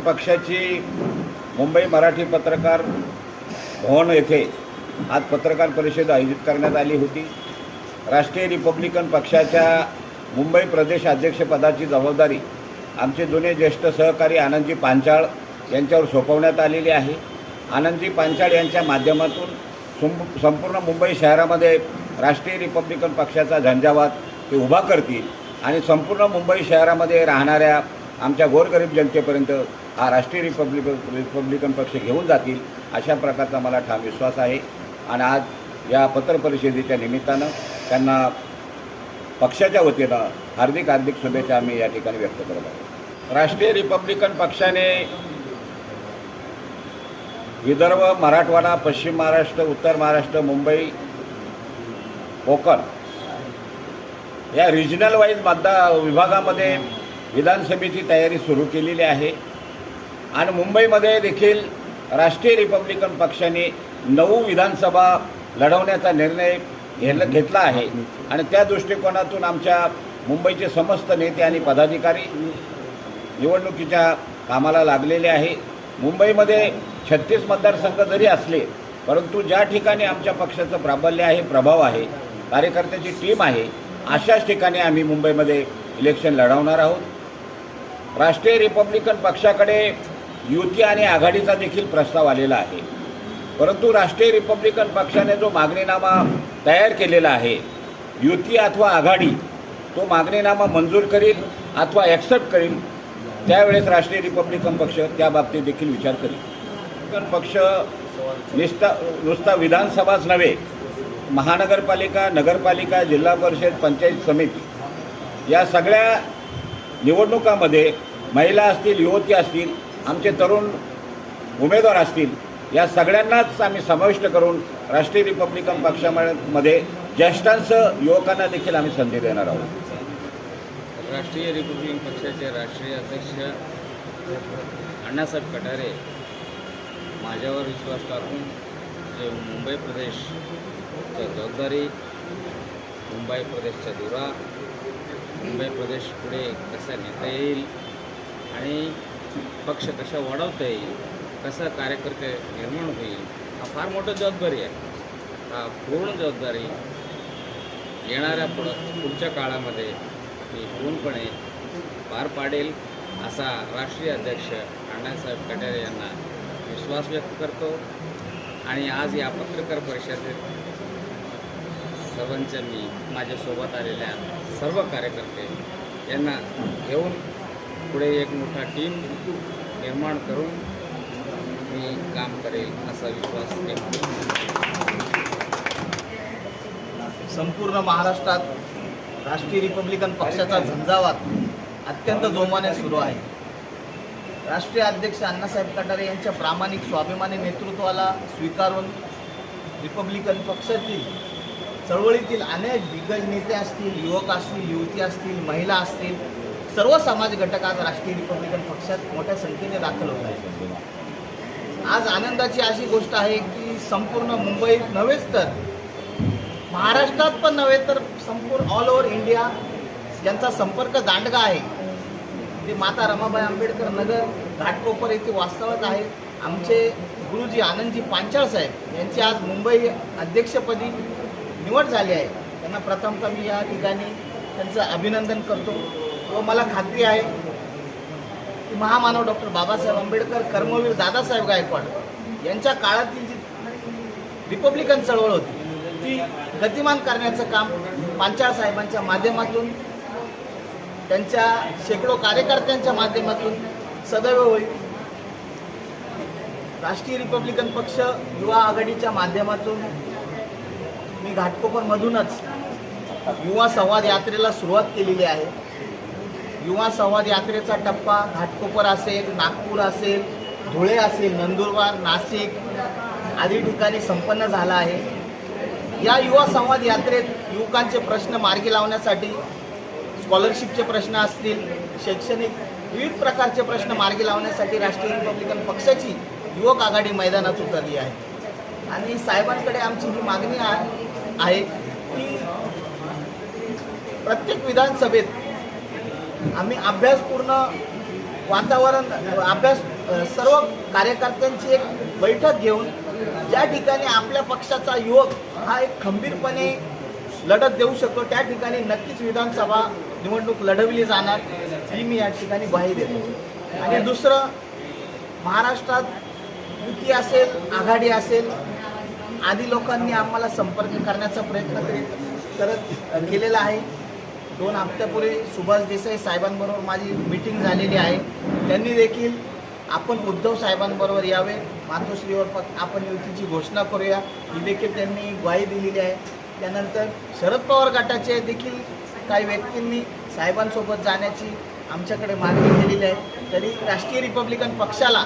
पक्षाची मुंबई मराठी पत्रकार भवन येथे आज पत्रकार परिषद आयोजित करण्यात आली होती. राष्ट्रीय रिपब्लिकन पक्षाच्या मुंबई प्रदेश अध्यक्षपदाची जबाबदारी आमचे जुने ज्येष्ठ सहकारी आनंदजी पांचाळ यांच्यावर सोपवण्यात आलेली आहे. आनंदजी पांचाळ यांच्या माध्यमातून सुं संपूर्ण मुंबई शहरामध्ये राष्ट्रीय रिपब्लिकन पक्षाचा झंझावात ते उभा करतील आणि संपूर्ण मुंबई शहरामध्ये राहणाऱ्या आमच्या गोरगरीब जनतेपर्यंत हा राष्ट्रीय रिपब्लिक रिपब्लिकन पक्ष घेऊन जातील अशा प्रकारचा मला ठाम विश्वास आहे. आणि आज या पत्रपरिषदेच्या निमित्तानं त्यांना पक्षाच्या वतीनं हार्दिक हार्दिक शुभेच्छा आम्ही या ठिकाणी व्यक्त करत आहोत. राष्ट्रीय रिपब्लिकन पक्षाने विदर्भ मराठवाडा पश्चिम महाराष्ट्र उत्तर महाराष्ट्र मुंबई कोकण या रिजनल वाईज मतदा विभागामध्ये विधानसभेची तयारी सुरू केलेली आहे. आणि मुंबईमध्ये देखील राष्ट्रीय रिपब्लिकन पक्षाने नऊ विधानसभा लढवण्याचा निर्णय घेतला घेतला आहे. आणि त्या दृष्टिकोनातून आमच्या मुंबईचे समस्त नेते आणि पदाधिकारी निवडणुकीच्या कामाला लागलेले आहे. मुंबईमध्ये छत्तीस मतदारसंघ जरी असले परंतु ज्या ठिकाणी आमच्या पक्षाचं प्राबल्य आहे प्रभाव आहे कार्यकर्त्याची टीम आहे अशाच ठिकाणी आम्ही मुंबईमध्ये इलेक्शन लढवणार आहोत. राष्ट्रीय रिपब्लिकन पक्षाकडे युती आणि आघाडीचा देखील प्रस्ताव आलेला आहे. परंतु राष्ट्रीय रिपब्लिकन पक्षाने जो मागणीनामा तयार केलेला आहे युती अथवा आघाडी तो मागणीनामा मंजूर करील अथवा ॲक्सेप्ट करील त्यावेळेस राष्ट्रीय रिपब्लिकन पक्ष त्या बाबतीत देखील विचार करेल. रिपब्लिकन पक्ष निस्ता नुसता विधानसभाच नव्हे महानगरपालिका नगरपालिका जिल्हा परिषद पंचायत समिती या सगळ्या निवडणुकामध्ये महिला असतील युवती असतील आमचे तरुण उमेदवार असतील या सगळ्यांनाच आम्ही समाविष्ट करून राष्ट्रीय रिपब्लिकन पक्षामध्ये ज्येष्ठांसह युवकांना देखील आम्ही संधी देणार आहोत. राष्ट्रीय रिपब्लिकन पक्षाचे राष्ट्रीय अध्यक्ष अण्णासाहेब कटारे माझ्यावर विश्वास टाकून जे मुंबई प्रदेशच्या जबाबदारी मुंबई प्रदेशचा धुरा मुंबई प्रदेश पुढे कसा नेता येईल आणि पक्ष कसा वाढवता येईल कसा कार्यकर्ते निर्माण होईल हा फार मोठा जबाबदारी आहे. हा पूर्ण जबाबदारी येणाऱ्या पुढं पुढच्या काळामध्ये मी पूर्णपणे पार पाडेल असा राष्ट्रीय अध्यक्ष अण्णासाहेब कटारे यांना विश्वास व्यक्त करतो. आणि आज या पत्रकार परिषदेत सर्वांच्या मी माझ्यासोबत आलेल्या सर्व कार्यकर्ते यांना घेऊन पुढे एक मोठा टीम निर्माण करून मी काम करेल असा विश्वास व्यक्त संपूर्ण महाराष्ट्रात राष्ट्रीय रिपब्लिकन पक्षाचा झंझावात अत्यंत जोमाने सुरू आहे. राष्ट्रीय अध्यक्ष अण्णासाहेब कटारे यांच्या प्रामाणिक स्वाभिमानी नेतृत्वाला स्वीकारून रिपब्लिकन पक्षातील चळवळीतील अनेक दिग्गज नेते असतील युवक असतील युवती असतील महिला असतील सर्व समाज घटक आज राष्ट्रीय रिपब्लिकन पक्षात मोठ्या संख्येने दाखल होत आहेत. आज आनंदाची अशी गोष्ट आहे की संपूर्ण मुंबईत नव्हेच तर महाराष्ट्रात पण नव्हे तर संपूर्ण ऑल ओव्हर इंडिया ज्यांचा संपर्क दांडगा आहे. ते माता रमाबाई आंबेडकर नगर घाटकोपर येथे वास्तवत आहे आमचे गुरुजी आनंदजी पांचाळ साहेब यांची आज मुंबई अध्यक्षपदी निवड झाली आहे. त्यांना प्रथमतः मी या ठिकाणी त्यांचं अभिनंदन करतो. व मला खात्री आहे की महामानव डॉक्टर बाबासाहेब आंबेडकर कर्मवीर दादासाहेब गायकवाड यांच्या काळातील जी रिपब्लिकन चळवळ होती ती गतिमान करण्याचं काम पांचाळ साहेबांच्या माध्यमातून त्यांच्या शेकडो कार्यकर्त्यांच्या माध्यमातून सदैव होईल. राष्ट्रीय रिपब्लिकन पक्ष युवा आघाडीच्या माध्यमातून मी घाटकोपरमधूनच युवा संवाद यात्रेला सुरुवात केलेली आहे. युवा संवाद यात्रेचा टप्पा घाटकोपर असेल नागपूर असेल धुळे असेल नंदुरबार नाशिक आदी ठिकाणी संपन्न झाला आहे. या युवा संवाद यात्रेत युवकांचे प्रश्न मार्गी लावण्यासाठी स्कॉलरशिपचे प्रश्न असतील शैक्षणिक विविध प्रकारचे प्रश्न मार्गी लावण्यासाठी राष्ट्रीय रिपब्लिकन पक्षाची युवक आघाडी मैदानात उतरली आहे. आणि साहेबांकडे आमची ही मागणी आहे आहे. की प्रत्येक विधानसभेत आम्ही अभ्यासपूर्ण वातावरण अभ्यास सर्व कार्यकर्त्यांची एक बैठक घेऊन ज्या ठिकाणी आपल्या पक्षाचा युवक हा एक खंबीरपणे लढत देऊ शकतो त्या ठिकाणी नक्कीच विधानसभा निवडणूक लढवली जाणार ही मी या ठिकाणी ग्वाही देतो. आणि दुसरं महाराष्ट्रात युती असेल आघाडी असेल आदी लोकांनी आम्हाला संपर्क करण्याचा प्रयत्न करीत करत केलेला आहे. दोन हप्त्यापूर्वी सुभाष देसाई साहेबांबरोबर माझी मीटिंग झालेली आहे. त्यांनी देखील आपण उद्धव साहेबांबरोबर यावे मातोश्रीवर आपण युतीची घोषणा करूया. ही देखील त्यांनी ग्वाही दिलेली आहे. त्यानंतर शरद पवार गटाचे देखील काही व्यक्तींनी साहेबांसोबत जाण्याची आमच्याकडे मागणी केलेली आहे. तरी राष्ट्रीय रिपब्लिकन पक्षाला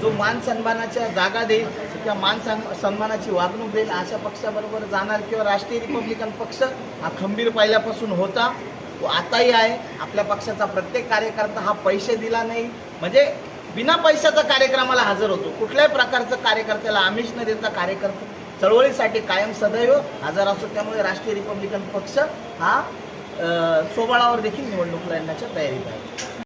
जो मान सन्मानाच्या जागा देईल किंवा मान सन् सन्मानाची वागणूक देईल अशा पक्षाबरोबर जाणार किंवा राष्ट्रीय रिपब्लिकन पक्ष हा खंबीर पहिल्यापासून होता. तो आताही आहे. आपल्या पक्षाचा प्रत्येक कार्यकर्ता हा पैसे दिला नाही. म्हणजे बिना पैशाचा कार्यक्रमाला हजर होतो. कुठल्याही प्रकारचं कार्यकर्त्याला आमिष न देता कार्यकर्ता चळवळीसाठी कायम सदैव हजर असतो. त्यामुळे राष्ट्रीय रिपब्लिकन पक्ष हा सोबाळावर देखील निवडणूक लढण्याच्या तयारीत आहे.